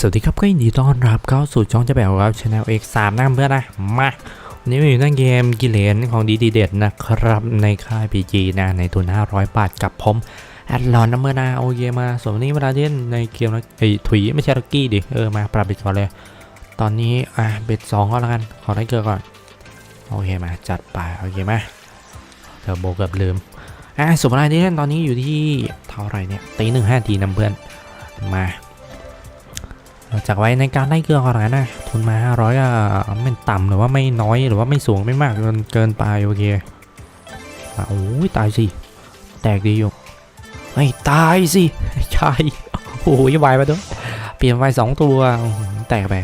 สวัสดีครับก็ยินดีต้อนรับเข้าสู่ช่องจะแบบครับช anel X3 นะเพื่อนนะ มาวันนี้มาอยู่ในเกมกิเลนของดีดีเด็ดนะครับ ในค่าย PG นะในทุน500บาทกับผมแอดลอนนะเมื่อนะโอเคมาส่วนวันนี้เวลาเล่นในเกมนะไอ้ถุยไม่ใช่ลักกี้ดิเออมาปรับเบ็ดก่อนเลย ตอนนี้อะเบ็ดสองก็แล้วกันขอได้เกลือก่อนโอเคมาจัดไปโอเคไหมเทอโบเกือบลืมอะส่วนเวลาที่เล่นตอนนี้อยู่ที่เท่าไหร่เนี่ยตีหนึ่งห้าทีนะเพื่อนมา จากไว้ในการไล่เกลือก่อนนะทุนมา 500ก็ไม่ต่ำหรือว่าไม่น้อยหรือว่าไม่สูงไม่มากจนเกินไปโอเคอะโอ้ยตายสิ แตกดีอยู่ไม่ตายสิใช่โอ้ยวายมาด้วยเปลี่ยนไฟสองตัวแตกไป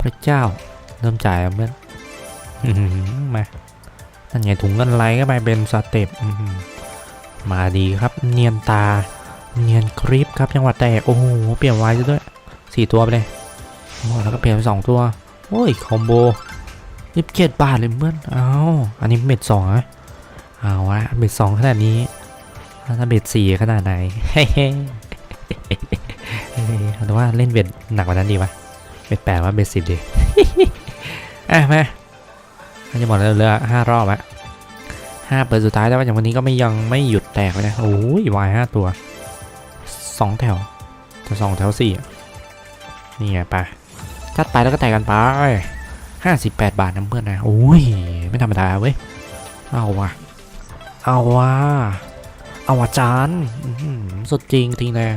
พระเจ้าเริ่มจ่ายแล้วเพื่อนมานั่นไงถุงเงินไหลก็ไปเป็นสเต็ปมาดีครับ เนียนตา เนียนคลิปครับจังหวะแตก โอ้โห เปลี่ยนไวซะด้วย สี่ตัวไปเลยโอ้แล้วก็เปลี่ยนไปสองตัว โอ้ย คอมโบยี่สิบเจ็ดบาทเลยเพื่อนเอาอันนี้เบ็ดสองอะเอาละเบ็ดสองขนาดนี้ถ้าเบ็ดสี่ขนาดไหนเฮ้เฮ้หรือว่าเล่นเบ็ดหนักกว่านั้นดีวะเบ็ดแปดว่าเบ็ดสิบดีอะมาอาจะบอกเลยเหลือห้ารอบอะห้าเปิดสุดท้ายแต่ว่าอย่างวันนี้ก็ไม่ยังไม่หยุดแตกเลยนะ โอ้ยวายห้าตัวสองแถวจะสองแถวสี่อะ นี่ไงไปจัดไปแล้วก็แต่งกันไปห้าสิบแปดบาทนะเพื่อนนะโอ้ยไม่ธรรมดาเว้ย เอาวะเอาวะเอาวะจานสุดจริงทิงแรง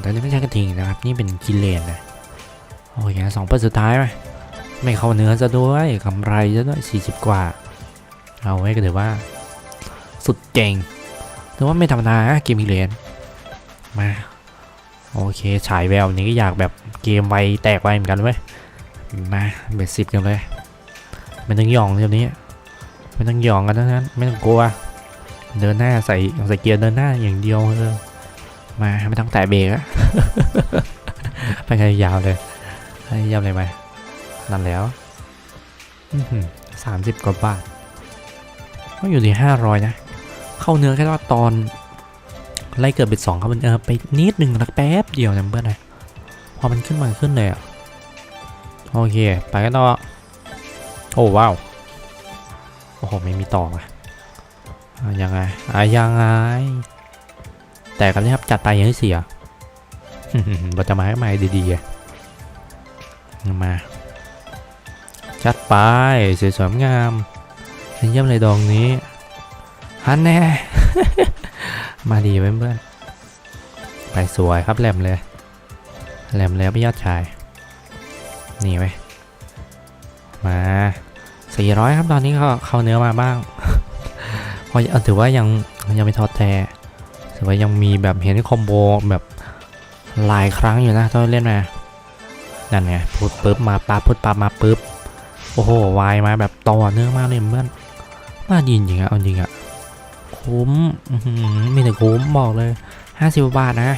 แต่นี่ไม่ใช่กระทิงนะครับ นี่เป็นกิเลนนะ โอ้ยสองเปอร์สุดท้ายไหมไม่เข้าเนื้อซะด้วยกำไรซะด้วยสี่สิบกว่า เอาไว้ก็ถือว่า สุดเจ๋งถือว่าไม่ธรรมดานะเกมกิเลนมา โอเคฉายแววนี้ก็อยากแบบเกมไวแตกไวเหมือนกันเว้ยมาเบ็ดสิบกันเลยไม่ต้องหยองเดี๋ยวนี้ไม่ต้องหยองกันทั้งนั้นไม่ต้องกลัวเดินหน้าใส่ใส่เกียร์เดินหน้าอย่างเดียวเออมาไม่ต้องแตะเบรกอะไปกันยาวเลยยาวเลยไหมนั่นแล้วสามสิบกว่าบาทก็อยู่ที่ห้าร้อยนะ เข้าเนื้อแค่ว่าตอน ไล่เกิดเป็นสองครับมันเออไปนิดหนึ่งนะแป๊บเดียวนะเพื่อนนะพอมันขึ้นมาขึ้นเลยอะโอเค ไปกันต่อโอ้ว้าวโอ้โหไม่มีต่ออะอะยังไงอะยังไง แต่กันนะครับจัดไปอยังให้เสียเราจะมาให้ใหม่ดีๆมาจัดไปสวยๆงามเยี่ยมเลยดองนี้ฮันแน่ มาดีเพื่อนๆไปสวยครับแหลมเลยแหลมแล้วพี่ยอดชายนี่ไว้มา400 ครับตอนนี้ก็เข้าเนื้อมาบ้างพอถือว่ายังยังไม่ทอดแท้ถือว่ายังมีแบบเห็นคอมโบแบบหลายครั้งอยู่นะตอนเล่นมานั่นไงพุดปุ๊บมาปั๊บพุดปั๊บมาปุ๊บโอ้โหวายมาแบบต่อเนื่องมากเลยเพื่อนน่าดีจริงอะเอาจริงอะ คุ้มมีแต่คุ้มบอกเลยห้าสิบบาทนะ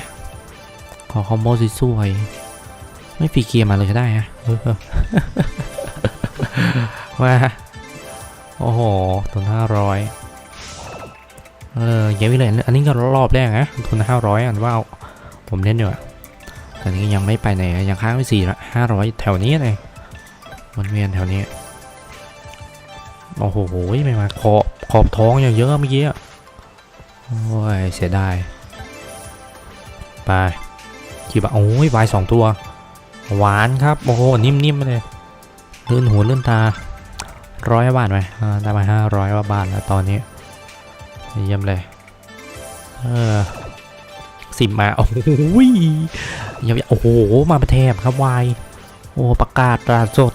ขอคอมโบสวยๆไม่ฟรีเกียร์มาเลยก็ได้ฮะเออมาโอ้โหทุนห้าร้อยเออเยอะไปเลยอันนี้ก็รอบแรกนะทุนห้าร้อยอันว่าผมเล่นอยู่อะแต่นี้ยังไม่ไปไหนยังค้างไปสี่ละห้าร้อยแถวนี้เลยมันเวียนแถวนี้ โอ้โหไม่มาขอบขอบท้องอย่างเยอะเมื่อกี้อะ โอ้ย เสียดาย ไปกี่บาโอ้ยวายสองตัว หวานครับ โอ้โห นิ่มๆเลยลื่นหูลื่นตาร้อยบาทไหมได้มาห้าร้อยว่าบาทแล้วตอนนี้ เยี่ยมเลย เออสิบมา โอ้โหอย่าโอ้โห มาประแทบครับวายโอ้ประกาศตลาดสด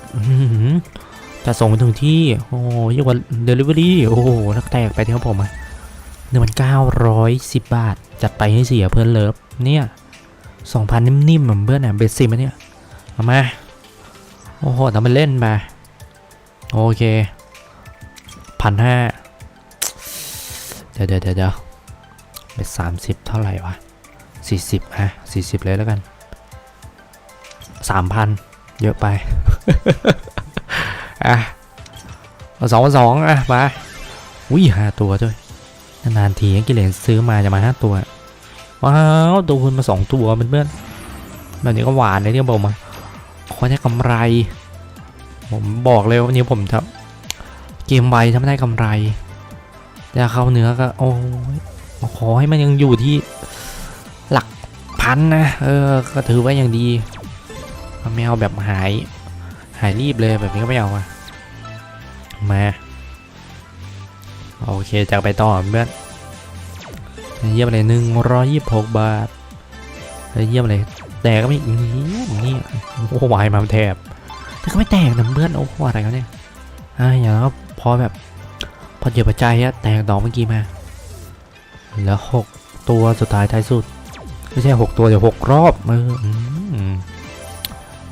จะส่งไปถึงที่ โอ้ยิ่งกว่าเดลิเวอรี่ โอ้โหนักแตกไปที่ครับผมอะ หนึ่งพันเก้าร้อยสิบบาท จัดไปให้เสียเพื่อนเลิฟเนี่ยสองพันนิ่มๆเหมือนเพื่อนอะเบสซิมเนี่ยเอามา โอ้โหทำมันเล่นมาโอเคพันห้าเดี๋ยวเดี๋ยวเดี๋ยวเดี๋ยวเป็นสามสิบเท่าไหร่วะสี่สิบฮะสี่สิบเลยแล้วกันสามพันเยอะไป อะสองสองอะมาอุ้ยห้าตัวด้วย นานทีกิเลนซื้อมาจะมาห้าตัว ว้าวตัวคุณมาสองตัวเพื่อนๆแบบนี้ก็หวานเลยเนี่ยผมอะขอได้กำไร ผมบอกเลยวันนี้ผมทำเกมไวทำได้กำไรแต่เข้าเนื้อก็โอ้ยขอให้มันยังอยู่ที่หลักพันนะเออก็ถือว่ายังดีไม่เอาแบบหายหายรีบเลยแบบนี้ก็ไม่เอาอะมา โอเคจากไปต่อเพื่อนเยี่ยมเลยหนึ่งร้อยยี่สิบหกบาทเยี่ยมเลยแต่ก็ไม่อีนี่โอ้โหวายมาแทบแต่ก็ไม่แตกนะเพื่อนโอ้โหอะไรกันเนี่ยอ่าอย่างนั้นก็พอแบบพอเจ็บปัจจัยอะแตกดอกเมื่อกี้มาเหลือหกตัวสุดท้ายท้ายสุด ไม่ใช่หกตัวเดี๋ยวหกรอบเอออม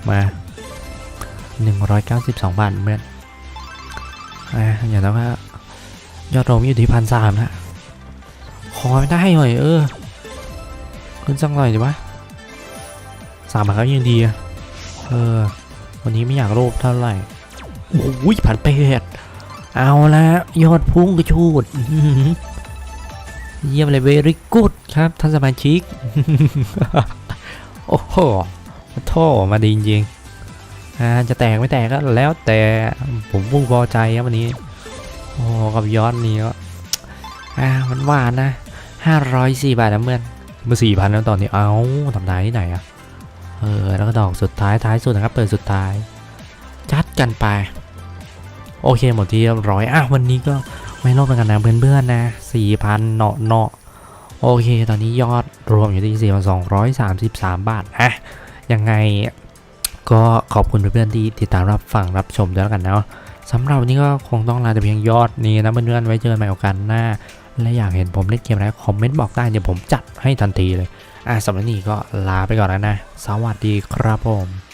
มาหนึ่งร้อยเก้าสิบสองบาทเพื่อนอ่าอย่างนั้นก็ ยอดรวมอยู่ที่พันสามนะขอไม่ได้หน่อยเออ ขึ้นสักหน่อยดีวะสามพันก็ยังดีอะเออ วันนี้ไม่อยากโลภเท่าไหร่โอ้ยพันแปดเอาละยอดพุ่งกระชูดเยี่ยมเลยเวริกูดครับท่านสมาชิก โอ้โหท่อมาดีจริงๆอ่าจะแตกไม่แตกก็แล้วแต่ผมพุ่งพอใจครับวันนี้ โอ้กับยอดนี้ก็อ่ามันหวานนะห้าร้อยสี่บาทนะเมื่อนเมื่อสี่พันแล้วตอนนี้เอ้าทำได้ที่ไหนอะเออแล้วก็ดอกสุดท้ายท้ายสุดนะครับเปิดสุดท้าย จัดกันไป โอเคหมดที่เรียบร้อยอะวันนี้ก็ไม่ลบกันนะเพื่อนๆนะสี่พันเนาะเนาะโอเคตอนนี้ยอดรวมอยู่ที่สี่พันสองร้อยสามสิบสามบาทอะยังไงก็ขอบคุณเพื่อนๆที่ติดตามรับฟังรับชมด้วยกันเนาะ สำหรับวันนี้ก็คงต้องลาแต่เพียงยอดนี้นะเพื่อนๆไว้เจอกันใหม่โอกาสหน้า และอยากเห็นผมเล่นเกมอะไรคอมเมนต์บอกได้เดี๋ยวผมจัดให้ทันทีเลยอะสำหรับนนี้ก็ลาไปก่อนแล้วนะ สวัสดีครับผม